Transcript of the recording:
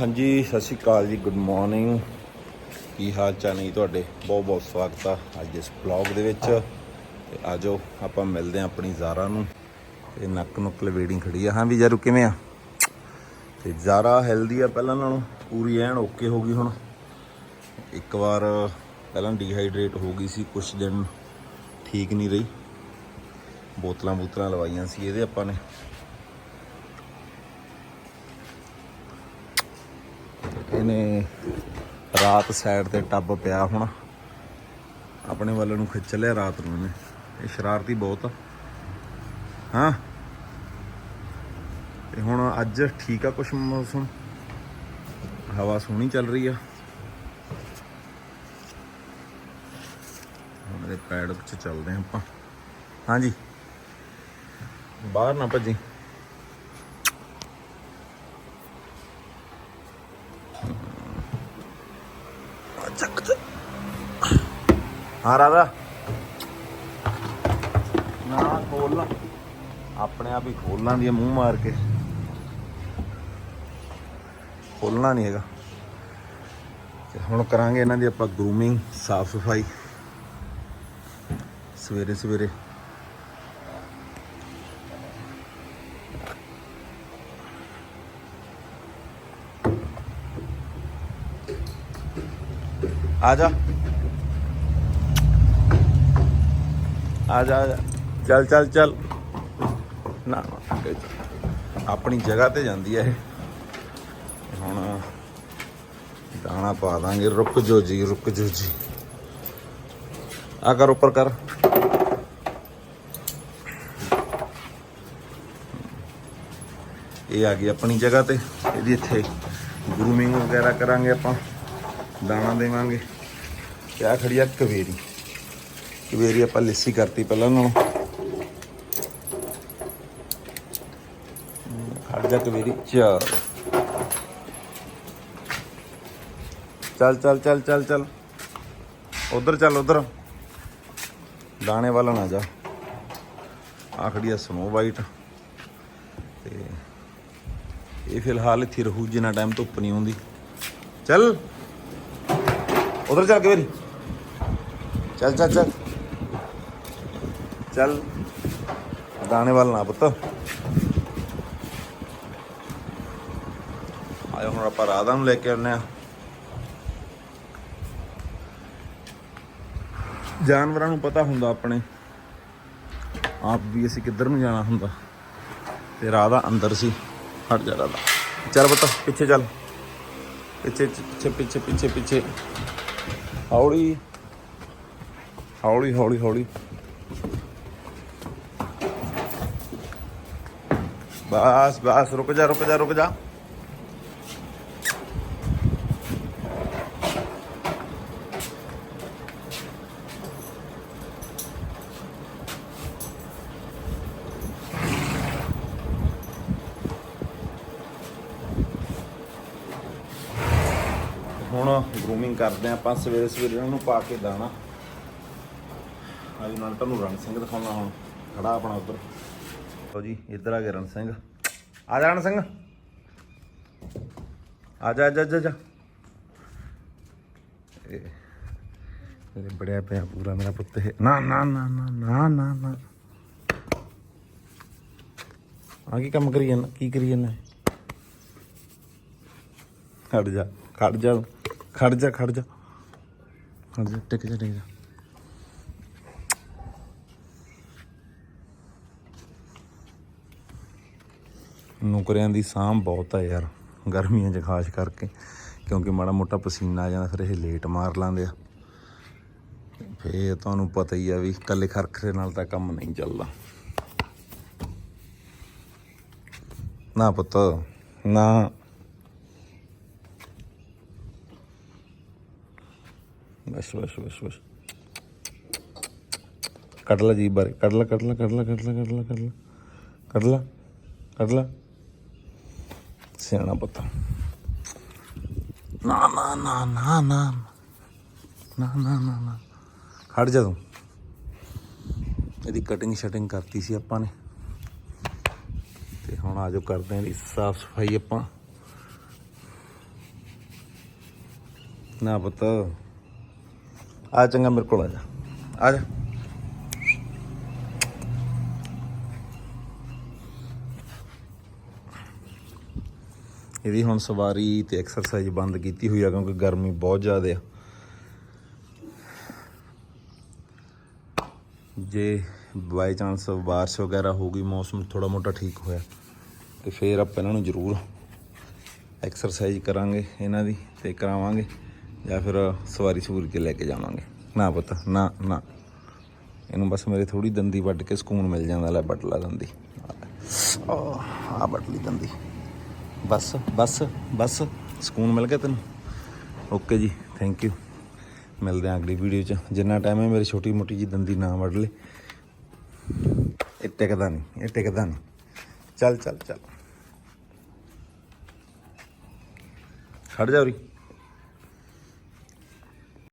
ਹਾਂਜੀ, ਸਤਿ ਸ਼੍ਰੀ ਅਕਾਲ ਜੀ ਗੁੱਡ ਮਾਰਨਿੰਗ ਕੀ ਹਾਲ ਚਾਲ ਨੇ ਜੀ ਤੁਹਾਡੇ? ਬਹੁਤ ਬਹੁਤ ਸਵਾਗਤ ਆ ਅੱਜ ਇਸ ਬਲੌਗ ਦੇ ਵਿੱਚ। ਤੇ ਆਜੋ, ਆਪਾਂ ਮਿਲਦੇ ਆ ਆਪਣੀ ਜ਼ਾਰਾ ਨੂੰ। ਤੇ ਨੱਕ ਨੁੱਕ ਲਵੇੜਿੰਗ ਖੜੀ ਆ। ਹਾਂ ਵੀ ਜਰੂ ਕਿਵੇਂ ਆ? ਤੇ ਜ਼ਾਰਾ ਹੈਲਦੀ ਆ ਪਹਿਲਾਂ ਨਾਲੋਂ। ਪੂਰੀ ਐਨ ਓਕੇ ਹੋ ਗਈ ਹੁਣ। ਇੱਕ ਵਾਰ ਪਹਿਲਾਂ ਡੀਹਾਈਡਰੇਟ ਹੋ ਗਈ ਸੀ ਕੁਝ ਦਿਨ ਠੀਕ ਨਹੀਂ ਰਹੀ। ਬੋਤਲਾਂ ਬੋਤਲਾਂ ਲਵਾਈਆਂ ਸੀ ਇਹਦੇ ਆਪਾਂ ਨੇ। ਇਹਨੇ ਰਾਤ ਸਾਈਡ ਤੇ ਟੱਬ ਪਿਆ ਹੁਣ। ਆਪਣੇ ਵੱਲ ਨੂੰ ਖਿੱਚ ਲਿਆ ਰਾਤ ਨੂੰ ਇਹਨੇ। ਇਹ ਸ਼ਰਾਰਤੀ ਬਹੁਤ ਆ। ਹਾਂ। ਤੇ ਹੁਣ ਅੱਜ ਠੀਕ ਆ ਕੁਛ ਮੌਸਮ? ਹਵਾ ਸੋਹਣੀ ਚੱਲ ਰਹੀ ਆ। ਹੁਣ ਇਹਦੇ ਪੈੜ ਚ ਚੱਲਦੇ ਹਾਂ ਆਪਾਂ। ਹਾਂਜੀ। ਬਾਹਰ ਨਾ ਭੱਜੀ। ਹਾਂ, ਰਾਧਾ। ਨਾ ਖੋਲਣਾ ਆਪਣੇ ਆਪ ਹੀ ਖੋਲਣਾ ਦੀ ਮੂੰਹ ਮਾਰ ਕੇ। ਖੋਲਣਾ ਨਹੀਂ ਹੈਗਾ। ਤੇ ਹੁਣ ਕਰਾਂਗੇ ਇਹਨਾਂ ਦੀ ਆਪਾਂ ਗਰੂਮਿੰਗ ਸਾਫ਼ ਸਫ਼ਾਈ ਸਵੇਰੇ ਸਵੇਰੇ। ਆ ਜਾ। ਆ ਜਾ ਚੱਲ ਚੱਲ ਚੱਲ। ਨਾ ਆਪਣੀ ਜਗ੍ਹਾ ਤੇ ਜਾਂਦੀ ਹੈ ਇਹ। ਹੁਣ ਦਾਣਾ ਪਾ ਦਾਂਗੇ। ਰੁਕ ਜੋ ਜੀ, ਰੁਕ ਜੋ ਜੀ। ਆ ਕਰ ਉੱਪਰ ਕਰ। ਇਹ ਆ ਗਈ ਆਪਣੀ ਜਗ੍ਹਾ ਤੇ। ਇਹਦੀ ਇੱਥੇ ਗਰੂਮਿੰਗ ਵਗੈਰਾ ਕਰਾਂਗੇ ਆਪਾਂ। ਦਾਣਾ ਦੇਵਾਂਗੇ। ਤੇ ਆ ਖੜੀ ਆ ਕਵੇਰੀ। ਕਵੇਰੀ ਆਪਾਂ ਲਿੱਸੀ ਕਰਤੀ ਪਹਿਲਾਂ ਨਾਲੋਂ। ਹਮ, ਖੜ ਜਾ ਕਵੇਰੀ ਚੱਲ ਚੱਲ ਚੱਲ ਚੱਲ ਚੱਲ ਚੱਲ। ਉਧਰ ਚੱਲ ਉਧਰ। ਦਾਣੇ ਵੱਲ ਨਾ ਜਾ। ਆਖੜੀ ਆ ਸਨੋ ਵਾਈਟ। ਤੇ ਇਹ ਫਿਲਹਾਲ ਇੱਥੇ ਰਹੂ ਜਿੰਨਾ ਟਾਈਮ ਧੁੱਪ ਨਹੀਂ ਆਉਂਦੀ ਚੱਲ। ਉਧਰ ਚੱਲ ਕੇ ਮੇਰੀ ਚੱਲ ਚੱਲ ਚੱਲ। ਚੱਲ ਦਾਣੇ ਵੱਲ ਨਾ ਪੁੱਤ। ਆਇਆ ਹੁਣ ਆਪਾਂ ਰਾਧਾ ਨੂੰ ਲੈ ਕੇ ਆਉਂਦੇ ਆ ਜਾਨਵਰਾਂ ਨੂੰ ਪਤਾ ਹੁੰਦਾ ਆਪਣੇ। ਆਪ ਵੀ ਅਸੀਂ ਕਿੱਧਰ ਨੂੰ ਜਾਣਾ ਹੁੰਦਾ। ਤੇ ਰਾਧਾ ਅੰਦਰ ਸੀ, ਹਟ ਜਾ ਰਾਧਾ। ਚੱਲ ਪੁੱਤ, ਪਿੱਛੇ ਚੱਲ। ਪਿੱਛੇ ਪਿੱਛੇ ਪਿੱਛੇ ਪਿੱਛੇ ਪਿੱਛੇ। ਹੌਲੀ। ਹੌਲੀ ਹੌਲੀ ਹੌਲੀ। ਬਸ ਬਸ, ਰੁਕ ਜਾ ਰੁਕ ਜਾ ਰੁਕ ਜਾ। ਹੁਣ ਗਰੂਮਿੰਗ ਕਰਦੇ ਆ ਆਪਾਂ, ਸਵੇਰੇ ਸਵੇਰੇ ਇਹਨਾਂ ਨੂੰ ਪਾ ਕੇ ਦਾਣਾ। ਅੱਜ ਨਾਲ ਤੁਹਾਨੂੰ ਰਣ ਸਿੰਘ ਦਿਖਾਉਣਾ ਹੁਣ, ਖੜਾ ਆਪਣਾ ਉੱਧਰ। ਲਓ ਜੀ ਇੱਧਰ ਆ ਗਿਆ ਰਣ ਸਿੰਘ। ਆ ਜਾ ਰਣ ਸਿੰਘ। ਆ ਜਾ ਜਾ ਜਾ, ਇਹ ਬੜਿਆ ਪਿਆ ਪੂਰਾ ਮੇਰਾ ਪੁੱਤ ਨਾ ਨਾ ਨਾ ਨਾ ਨਾ ਨਾ ਨਾ। ਆ ਕੀ ਕੰਮ ਕਰੀ ਜਾਂਦਾ? ਕੀ ਕਰੀ ਜਾਂਦਾ? ਖੜ ਜਾ ਖੜ ਜਾ ਖੜ ਜਾ ਖੜ ਜਾ। ਖੜ ਜਾ ਟਿਕ ਜਾ ਟਿਕ ਜਾ। ਨੌਕਰੀਆਂ ਦੀ ਸਾਂਭ ਬਹੁਤ ਆ ਯਾਰ, ਗਰਮੀਆਂ 'ਚ ਖਾਸ ਕਰਕੇ, ਕਿਉਂਕਿ ਮਾੜਾ ਮੋਟਾ ਪਸੀਨਾ ਆ ਜਾਂਦਾ, ਫਿਰ ਇਹ ਲੇਟ ਮਾਰ ਲਾਂਦੇ ਆ। ਫੇਰ ਤੁਹਾਨੂੰ ਪਤਾ ਹੀ ਆ ਵੀ ਇਕੱਲੇ ਖਰਖਰੇ ਨਾਲ ਤਾਂ ਕੰਮ ਨਹੀਂ ਚੱਲਦਾ। ਨਾ ਪੁੱਤ, ਨਾ। ਬਸ ਬਸ ਬਸ ਬਸ। ਕੱਢ ਲੈ ਜੀ ਬਾਰੇ ਕੱਢ ਲੈ ਕੱਢ ਲੈ ਕੱਢ ਲੈ ਕੱਢ ਲੈ ਕੱਢ ਲੈ ਕੱਢ ਲੈ। ਕੱਢ ਲੈ ਕੱਢ ਲੈ। ਸਿਆਣਾ ਪੁੱਤ। ਨਾ ਨਾ ਨਾ ਨਾ ਨਾ। ਨਾ ਨਾ ਨਾ ਨਾ। ਖੜ ਜਾ ਤੂੰ। ਇਹਦੀ ਕਟਿੰਗ ਸ਼ਟਿੰਗ ਕਰਤੀ ਸੀ ਆਪਾਂ ਨੇ। ਤੇ ਹੁਣ ਆਜੋ ਕਰਦੇ ਆਂ ਦੀ ਸਾਫ਼ ਸਫ਼ਾਈ ਆਪਾਂ। ਨਾ ਪੁੱਤ। ਆ ਚੰਗਾ ਮੇਰੇ ਕੋਲ ਆ ਜਾ। ਆ ਜਾ। ਇਹਦੀ ਹੁਣ ਸਵਾਰੀ ਤੇ ਐਕਸਰਸਾਈਜ਼ ਬੰਦ ਕੀਤੀ ਹੋਈ ਆ ਕਿਉਂਕਿ ਗਰਮੀ ਬਹੁਤ ਜ਼ਿਆਦਾ ਆ। ਜੇ ਬਾਈ ਚਾਂਸ ਬਾਰਿਸ਼ ਵਗੈਰਾ ਹੋ ਗਈ, ਮੌਸਮ ਥੋੜਾ ਮੋਟਾ ਠੀਕ ਹੋਇਆ, ਤੇ ਫੇਰ ਆਪਾਂ ਇਹਨਾਂ ਨੂੰ ਜ਼ਰੂਰ ਐਕਸਰਸਾਈਜ਼ ਕਰਾਂਗੇ ਇਹਨਾਂ ਦੀ ਤੇ ਕਰਾਵਾਂਗੇ ਜਾਂ ਫਿਰ ਸਵਾਰੀ ਸੂਰ ਕੇ ਲੈ ਕੇ ਜਾਵਾਂਗੇ। ਨਾ ਪਤਾ, ਨਾ ਨਾ। ਇਹਨੂੰ ਬਸ ਮੇਰੇ ਥੋੜੀ ਦੰਦੀ ਵੱਢ ਕੇ ਸਕੂਨ ਮਿਲ ਜਾਂਦਾ ਲੈ, ਬਟਲਾ ਦੰਦੀ। ਆ ਬਟਲੀ ਦੰਦੀ। ਬਸ ਬਸ ਬਸ। ਸਕੂਨ ਮਿਲ ਗਿਆ ਤੈਨੂੰ? ਓਕੇ ਜੀ ਥੈਂਕ ਯੂ ਮਿਲਦੇ ਹਾਂ ਅਗਲੀ ਵੀਡੀਓ 'ਚ। ਜਿੰਨਾ ਟਾਈਮ ਹੈ ਮੇਰੀ ਛੋਟੀ ਮੋਟੀ ਜੀ ਦੰਦੀ ਨਾ ਵੱਢ ਲੈ। ਇਹ ਟਿਕਦਾ ਨਹੀਂ, ਇਹ ਟਿਕਦਾ ਨਹੀਂ। ਚੱਲ ਚੱਲ ਚੱਲ। ਖੜ ਜਾ ਉਰੀ।